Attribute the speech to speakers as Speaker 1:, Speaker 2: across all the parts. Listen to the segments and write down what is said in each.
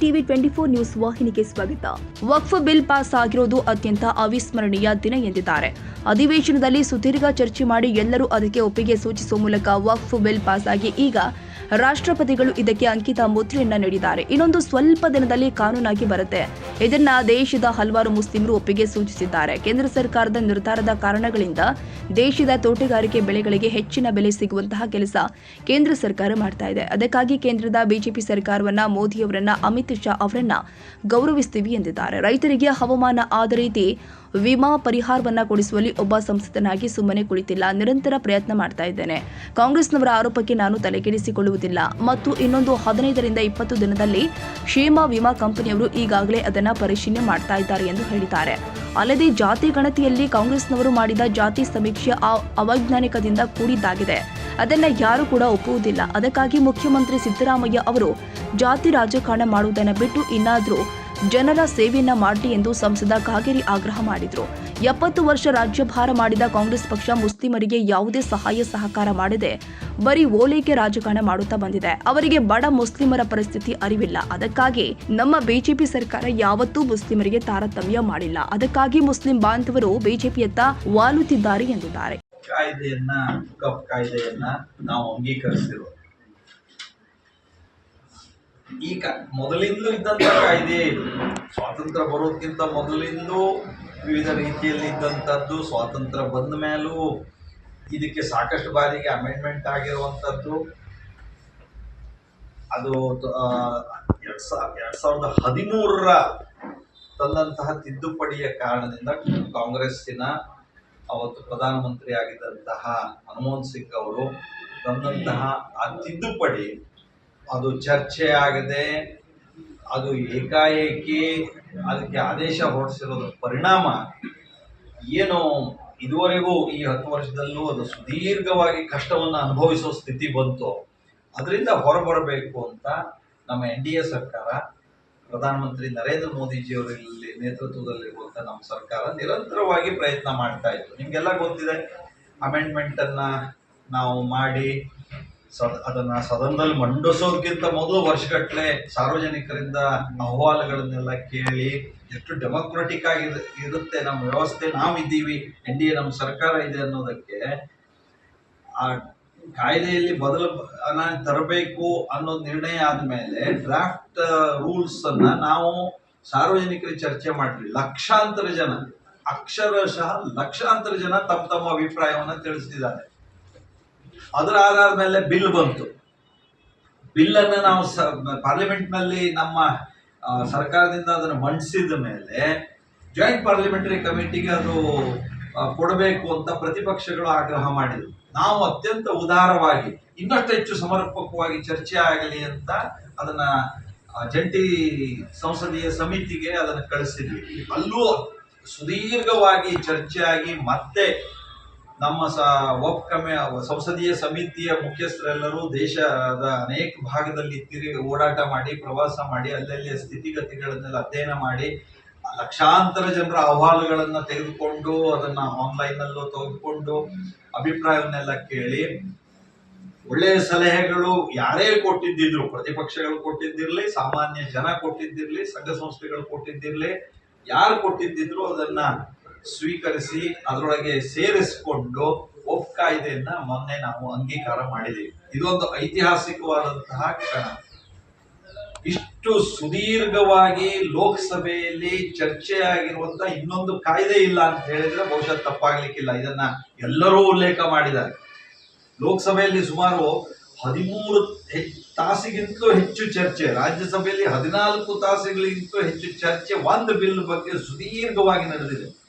Speaker 1: TV twenty four news ವಾಹಿನಿಗೆ ಸ್ವಾಗತ. ವಕ್ಫ್ bill pass ಆಗಿರೋದು ಅತ್ಯಂತ ಅವಿಸ್ಮರಣೀಯ ದಿನ ಎಂದಿದ್ದಾರೆ. ಅಧಿವೇಶನದಲ್ಲಿ ಸುದೀರ್ಘ ಚರ್ಚೆ ಮಾಡಿ ಎಲ್ಲರೂ ಅದಕ್ಕೆ ಒಪ್ಪಿಗೆ ಸೂಚಿಸುವ ಮೂಲಕ ವಕ್ಫ್ ಬಿಲ್ ಪಾಸ್ ಆಗಿ ಈಗ ರಾಷ್ಟ್ರಪತಿಗಳು ಇದಕ್ಕೆ ಅಂಕಿತ ಮುದ್ರೆಯನ್ನ ನೀಡಿದ್ದಾರೆ. ಇನ್ನೊಂದು ಸ್ವಲ್ಪ ದಿನದಲ್ಲಿ ಕಾನೂನಾಗಿ ಬರುತ್ತೆ. ಇದನ್ನ ದೇಶದ ಹಲವಾರು ಮುಸ್ಲಿಮರು ಒಪ್ಪಿಗೆ ಸೂಚಿಸಿದ್ದಾರೆ. ಕೇಂದ್ರ ಸರ್ಕಾರದ ನಿರ್ಧಾರದ ಕಾರಣಗಳಿಂದ ದೇಶದ ತೋಟಗಾರಿಕೆ ಬೆಳೆಗಳಿಗೆ ಹೆಚ್ಚಿನ ಬೆಲೆ ಸಿಗುವಂತಹ ಕೆಲಸ ಕೇಂದ್ರ ಸರ್ಕಾರ ಮಾಡ್ತಾ ಇದೆ. ಅದಕ್ಕಾಗಿ ಕೇಂದ್ರದ ಬಿಜೆಪಿ ಸರ್ಕಾರವನ್ನ ಮೋದಿಯವರನ್ನ ಅಮಿತ್ ಶಾ ಅವರನ್ನ ಗೌರವಿಸ್ತೀವಿ ಎಂದಿದ್ದಾರೆ. ರೈತರಿಗೆ ಹವಾಮಾನ ಆದ ರೀತಿ ವಿಮಾ ಪರಿಹಾರವನ್ನ ಕೊಡಿಸುವಲ್ಲಿ ಒಬ್ಬ ಸಂಸದನಾಗಿ ಸುಮ್ಮನೆ ಕುಳಿತಿಲ್ಲ, ನಿರಂತರ ಪ್ರಯತ್ನ ಮಾಡ್ತಾ ಇದ್ದೇನೆ. ಕಾಂಗ್ರೆಸ್ನವರ ಆರೋಪಕ್ಕೆ ನಾನು ತಲೆಕೆಡಿಸಿಕೊಳ್ಳುವುದಿಲ್ಲ. ಮತ್ತು ಇನ್ನೊಂದು ಹದಿನೈದರಿಂದ ಇಪ್ಪತ್ತು ದಿನದಲ್ಲಿ ಕ್ಷೇಮ ವಿಮಾ ಕಂಪನಿಯವರು ಈಗಾಗಲೇ ಅದನ್ನ ಪರಿಶೀಲನೆ ಮಾಡ್ತಾ ಇದ್ದಾರೆ ಎಂದು ಹೇಳಿದ್ದಾರೆ. ಅಲ್ಲದೆ ಜಾತಿ ಗಣತಿಯಲ್ಲಿ ಕಾಂಗ್ರೆಸ್ನವರು ಮಾಡಿದ ಜಾತಿ ಸಮೀಕ್ಷೆ ಅವೈಜ್ಞಾನಿಕದಿಂದ ಕೂಡಿದ್ದಾಗಿದೆ. ಅದನ್ನ ಯಾರು ಕೂಡ ಒಪ್ಪುವುದಿಲ್ಲ. ಅದಕ್ಕಾಗಿ ಮುಖ್ಯಮಂತ್ರಿ ಸಿದ್ದರಾಮಯ್ಯ ಅವರು ಜಾತಿ ರಾಜಕಾರಣ ಮಾಡುವುದನ್ನು ಬಿಟ್ಟು ಇನ್ನಾದರೂ ಜನರ ಸೇವೆಯನ್ನ ಮಾಡಿ ಎಂದು ಸಂಸದ ಕಾಗೇರಿ ಆಗ್ರಹ ಮಾಡಿದ್ರು. ಎಪ್ಪತ್ತು ವರ್ಷ ರಾಜ್ಯಭಾರ ಮಾಡಿದ ಕಾಂಗ್ರೆಸ್ ಪಕ್ಷ ಮುಸ್ಲಿಮರಿಗೆ ಯಾವುದೇ ಸಹಾಯ ಸಹಕಾರ ಮಾಡದೆ ಬರೀ ಓಲೈಕೆ ರಾಜಕಾರಣ ಮಾಡುತ್ತಾ ಬಂದಿದೆ. ಅವರಿಗೆ ಬಡ ಮುಸ್ಲಿಮರ ಪರಿಸ್ಥಿತಿ ಅರಿವಿಲ್ಲ. ಅದಕ್ಕಾಗಿ ನಮ್ಮ ಬಿಜೆಪಿ ಸರ್ಕಾರ ಯಾವತ್ತೂ ಮುಸ್ಲಿಮರಿಗೆ ತಾರತಮ್ಯ ಮಾಡಿಲ್ಲ. ಅದಕ್ಕಾಗಿ ಮುಸ್ಲಿಂ ಬಾಂಧವರು ಬಿಜೆಪಿಯತ್ತ ವಾಲುತ್ತಿದ್ದಾರೆ ಎಂದಿದ್ದಾರೆ.
Speaker 2: ಕಾಯ್ದೆಯನ್ನ ಕಪ್ ಕಾಯ್ದೆಯನ್ನ ನಾವು ಅಂಗೀಕರಿಸಿರುವ ಈ ಕ ಮೊದಲಿಂದಲೂ ಇದ್ದಂಥ ಕಾಯ್ದೆ ಸ್ವಾತಂತ್ರ್ಯ ಬರೋದಕ್ಕಿಂತ ಮೊದಲಿಂದಲೂ ವಿವಿಧ ರೀತಿಯಲ್ಲಿ ಇದ್ದಂಥದ್ದು ಸ್ವಾತಂತ್ರ್ಯ ಬಂದ ಮೇಲೂ ಇದಕ್ಕೆ ಸಾಕಷ್ಟು ಬಾರಿಗೆ ಅಮೆಂಡ್ಮೆಂಟ್ ಆಗಿರುವಂಥದ್ದು ಅದು ಎರಡು ಸಾವಿರ ಎರಡ್ ಸಾವಿರದ ಹದಿಮೂರರ ತಂದಂತಹ ತಿದ್ದುಪಡಿಯ ಕಾರಣದಿಂದ ಕಾಂಗ್ರೆಸ್ಸಿನ ಅವತ್ತು ಪ್ರಧಾನಮಂತ್ರಿ ಆಗಿದ್ದಂತಹ ಮನಮೋಹನ್ ಸಿಂಗ್ ಅವರು ತಂದಂತಹ ಆ ತಿದ್ದುಪಡಿ ಅದು ಚರ್ಚೆ ಆಗದೆ, ಅದು ಏಕಾಏಕಿ ಅದಕ್ಕೆ ಆದೇಶ ಹೊರಡಿಸಿರೋದ್ರ ಪರಿಣಾಮ. ಏನು ಇದುವರೆಗೂ ಈ ಹತ್ತು ವರ್ಷದಲ್ಲೂ ಅದು ಸುದೀರ್ಘವಾಗಿ ಕಷ್ಟವನ್ನು ಅನುಭವಿಸೋ ಸ್ಥಿತಿ ಬಂತು. ಅದರಿಂದ ಹೊರಬರಬೇಕು ಅಂತ ನಮ್ಮ ಎನ್ ಡಿ ಎ ಸರ್ಕಾರ, ಪ್ರಧಾನಮಂತ್ರಿ ನರೇಂದ್ರ ಮೋದಿಜಿಯವರಲ್ಲಿ ನೇತೃತ್ವದಲ್ಲಿರುವಂಥ ನಮ್ಮ ಸರ್ಕಾರ ನಿರಂತರವಾಗಿ ಪ್ರಯತ್ನ ಮಾಡ್ತಾ ಇತ್ತು. ನಿಮಗೆಲ್ಲ ಗೊತ್ತಿದೆ ಅಮೆಂಡ್ಮೆಂಟನ್ನು ನಾವು ಮಾಡಿ ಸದ, ಅದನ್ನು ಸದನದಲ್ಲಿ ಮಂಡಿಸೋದಕ್ಕಿಂತ ಮೊದಲು ವರ್ಷಗಟ್ಟಲೆ ಸಾರ್ವಜನಿಕರಿಂದ ಅಹವಾಲುಗಳನ್ನೆಲ್ಲ ಕೇಳಿ ಎಷ್ಟು ಡೆಮೊಕ್ರೆಟಿಕ್ ಆಗಿ ಇರುತ್ತೆ ನಮ್ಮ ವ್ಯವಸ್ಥೆ, ನಾವಿದ್ದೀವಿ, ಎನ್ ಡಿ ಎ ನಮ್ಮ ಸರ್ಕಾರ ಇದೆ ಅನ್ನೋದಕ್ಕೆ ಆ ಕಾಯ್ದೆಯಲ್ಲಿ ಬದಲು ತರಬೇಕು ಅನ್ನೋ ನಿರ್ಣಯ ಆದಮೇಲೆ ಡ್ರಾಫ್ಟ್ ರೂಲ್ಸ್ ಅನ್ನ ನಾವು ಸಾರ್ವಜನಿಕರಿಗೆ ಚರ್ಚೆ ಮಾಡಿದ್ವಿ ಲಕ್ಷಾಂತರ ಜನ, ಅಕ್ಷರಶಃ ಲಕ್ಷಾಂತರ ಜನ ತಮ್ಮ ತಮ್ಮ ಅಭಿಪ್ರಾಯವನ್ನು ತಿಳಿಸಿದ್ದಾರೆ ಅದರ ಆಧಾರದ ಮೇಲೆ ಬಿಲ್ ಬಂತು. ಬಿಲ್ ಅನ್ನ ನಾವು ಸ ನಲ್ಲಿ ನಮ್ಮ ಸರ್ಕಾರದಿಂದ ಅದನ್ನು ಮಂಡಿಸಿದ ಮೇಲೆ ಜಾಯಿಂಟ್ ಪಾರ್ಲಿಮೆಂಟರಿ ಕಮಿಟಿಗೆ ಅದು ಕೊಡಬೇಕು ಅಂತ ಪ್ರತಿಪಕ್ಷಗಳು ಆಗ್ರಹ ಮಾಡಿದ್ರು. ನಾವು ಅತ್ಯಂತ ಉದಾರವಾಗಿ, ಇನ್ನಷ್ಟು ಹೆಚ್ಚು ಸಮರ್ಪಕವಾಗಿ ಚರ್ಚೆ ಆಗಲಿ ಅಂತ ಅದನ್ನ ಜಂಟಿ ಸಂಸದೀಯ ಸಮಿತಿಗೆ ಅದನ್ನು ಕಳಿಸಿದ್ವಿ. ಅಲ್ಲೂ ಸುದೀರ್ಘವಾಗಿ ಚರ್ಚೆ ಆಗಿ ಮತ್ತೆ ನಮ್ಮ ಸ ಒಪ್ ಕಮಿ ಸಂಸದೀಯ ಸಮಿತಿಯ ಮುಖ್ಯಸ್ಥರೆಲ್ಲರೂ ದೇಶದ ಅನೇಕ ಭಾಗದಲ್ಲಿ ತಿರುಗಿ ಓಡಾಟ ಮಾಡಿ, ಪ್ರವಾಸ ಮಾಡಿ ಅಲ್ಲಲ್ಲಿಯ ಸ್ಥಿತಿಗತಿಗಳನ್ನೆಲ್ಲ ಅಧ್ಯಯನ ಮಾಡಿ, ಲಕ್ಷಾಂತರ ಜನರ ಅಹವಾಲುಗಳನ್ನ ತೆಗೆದುಕೊಂಡು, ಅದನ್ನ ಆನ್ಲೈನ್ ಅಲ್ಲೂ ತೆಗೆದುಕೊಂಡು ಅಭಿಪ್ರಾಯವನ್ನೆಲ್ಲ ಕೇಳಿ, ಒಳ್ಳೆಯ ಸಲಹೆಗಳು ಯಾರೇ ಕೊಟ್ಟಿದ್ದಿದ್ರು, ಪ್ರತಿಪಕ್ಷಗಳು ಕೊಟ್ಟಿದ್ದಿರಲಿ, ಸಾಮಾನ್ಯ ಜನ ಕೊಟ್ಟಿದ್ದಿರಲಿ, ಸಂಘ ಸಂಸ್ಥೆಗಳು ಕೊಟ್ಟಿದ್ದಿರಲಿ, ಯಾರು ಕೊಟ್ಟಿದ್ದಿದ್ರು ಅದನ್ನ ಸ್ವೀಕರಿಸಿ ಅದರೊಳಗೆ ಸೇರಿಸಿಕೊಂಡು ಒಪ್ ಕಾಯ್ದೆಯನ್ನ ಮೊನ್ನೆ ನಾವು ಅಂಗೀಕಾರ ಮಾಡಿದ್ದೀವಿ ಇದೊಂದು ಐತಿಹಾಸಿಕವಾದಂತಹ ಕ್ಷಣ. ಇಷ್ಟು ಸುದೀರ್ಘವಾಗಿ ಲೋಕಸಭೆಯಲ್ಲಿ ಚರ್ಚೆಯಾಗಿರುವಂತಹ ಇನ್ನೊಂದು ಕಾಯ್ದೆ ಇಲ್ಲ ಅಂತ ಹೇಳಿದ್ರೆ ಬಹುಶಃ ತಪ್ಪಾಗ್ಲಿಕ್ಕಿಲ್ಲ. ಇದನ್ನ ಎಲ್ಲರೂ ಉಲ್ಲೇಖ ಮಾಡಿದ್ದಾರೆ. ಲೋಕಸಭೆಯಲ್ಲಿ ಸುಮಾರು ಹದಿಮೂರು ತಾಸಿಗಿಂತಲೂ ಹೆಚ್ಚು ಚರ್ಚೆ, ರಾಜ್ಯಸಭೆಯಲ್ಲಿ ಹದಿನಾಲ್ಕು ತಾಸುಗಳಿಗಿಂತಲೂ ಹೆಚ್ಚು ಚರ್ಚೆ, ಒಂದು ಬಿಲ್ ಬಗ್ಗೆ ಸುದೀರ್ಘವಾಗಿ ನಡೆದಿದೆ.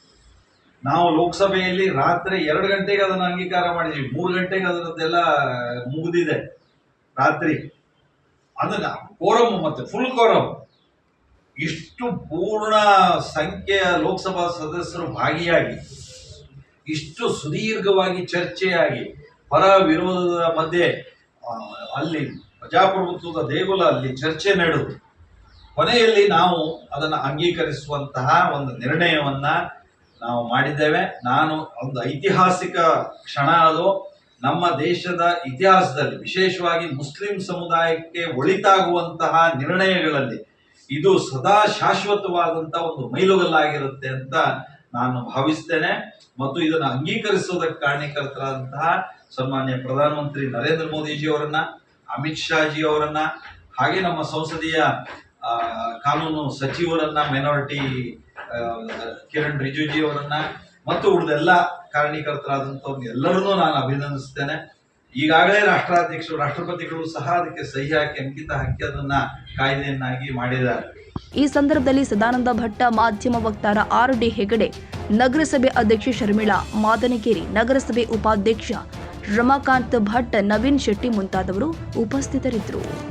Speaker 2: ನಾವು ಲೋಕಸಭೆಯಲ್ಲಿ ರಾತ್ರಿ ಎರಡು ಗಂಟೆಗೆ ಅದನ್ನು ಅಂಗೀಕಾರ ಮಾಡಿದ್ವಿ. ಮೂರು ಗಂಟೆಗೆ ಅದರದ್ದೆಲ್ಲ ಮುಗಿದಿದೆ ರಾತ್ರಿ. ಅದನ್ನ ಕೋರಂ ಮತ್ತೆ ಫುಲ್ ಕೋರಂ ಇಷ್ಟು ಪೂರ್ಣ ಸಂಖ್ಯೆಯ ಲೋಕಸಭಾ ಸದಸ್ಯರು ಭಾಗಿಯಾಗಿ, ಇಷ್ಟು ಸುದೀರ್ಘವಾಗಿ ಚರ್ಚೆಯಾಗಿ, ಪರ ವಿರೋಧದ ಮಧ್ಯೆ ಅಲ್ಲಿ ಪ್ರಜಾಪ್ರಭುತ್ವದ ದೇಗುಲ ಅಲ್ಲಿ ಚರ್ಚೆ ನಡೆದು, ಕೊನೆಯಲ್ಲಿ ನಾವು ಅದನ್ನು ಅಂಗೀಕರಿಸುವಂತಹ ಒಂದು ನಿರ್ಣಯವನ್ನ ನಾವು ಮಾಡಿದ್ದೇವೆ. ನಾನು ಒಂದು ಐತಿಹಾಸಿಕ ಕ್ಷಣ ಅದು. ನಮ್ಮ ದೇಶದ ಇತಿಹಾಸದಲ್ಲಿ, ವಿಶೇಷವಾಗಿ ಮುಸ್ಲಿಂ ಸಮುದಾಯಕ್ಕೆ ಒಳಿತಾಗುವಂತಹ ನಿರ್ಣಯಗಳಲ್ಲಿ ಇದು ಸದಾ ಶಾಶ್ವತವಾದಂತ ಒಂದು ಮೈಲುಗಲ್ಲಾಗಿರುತ್ತೆ ಅಂತ ನಾನು ಭಾವಿಸ್ತೇನೆ. ಮತ್ತು ಇದನ್ನು ಅಂಗೀಕರಿಸುವುದಕ್ಕೆ ಕಾರಣೀಕರ್ತರಾದಂತಹ ಸನ್ಮಾನ್ಯ ಪ್ರಧಾನಮಂತ್ರಿ ನರೇಂದ್ರ ಮೋದಿಜಿ ಅವರನ್ನ, ಅಮಿತ್ ಶಾ ಜಿ ಅವರನ್ನ, ಹಾಗೆ ನಮ್ಮ ಸಂಸದೀಯ ಕಾನೂನು ಸಚಿವರನ್ನ ಮೈನಾರಿಟಿ ಕಿರಣ್ ರಿಜುಜಿ ಅವರನ್ನ ಮತ್ತು ಉಳಿದೆಲ್ಲ ಕಾರಣೀಕರ್ತರಾದಂಥವ್ರನ್ನ ಎಲ್ಲರನ್ನೂ ನಾನು ಅಭಿನಂದಿಸ್ತೇನೆ. ಈಗಾಗಲೇ ರಾಷ್ಟ್ರಾಧ್ಯಕ್ಷರು, ರಾಷ್ಟ್ರಪತಿಗಳು ಸಹ ಅದಕ್ಕೆ ಸಹಿ ಹಾಕಿ ಅಂಕಿತ ಹಾಕಿ ಅದನ್ನ ಕಾಯ್ದೆಯನ್ನಾಗಿ ಮಾಡಿದ್ದಾರೆ.
Speaker 1: ಈ ಸಂದರ್ಭದಲ್ಲಿ ಸದಾನಂದ ಭಟ್ಟ ಮಾಧ್ಯಮ ವಕ್ತಾರ ಆರ್ ಡಿ ಹೆಗಡೆ, ನಗರಸಭೆ ಅಧ್ಯಕ್ಷೆ ಶರ್ಮಿಳಾ ಮಾದನಕೇರಿ ನಗರಸಭೆ ಉಪಾಧ್ಯಕ್ಷ ರಮಾಕಾಂತ್ ಭಟ್, ನವೀನ್ ಶೆಟ್ಟಿ ಮುಂತಾದವರು ಉಪಸ್ಥಿತರಿದ್ದರು.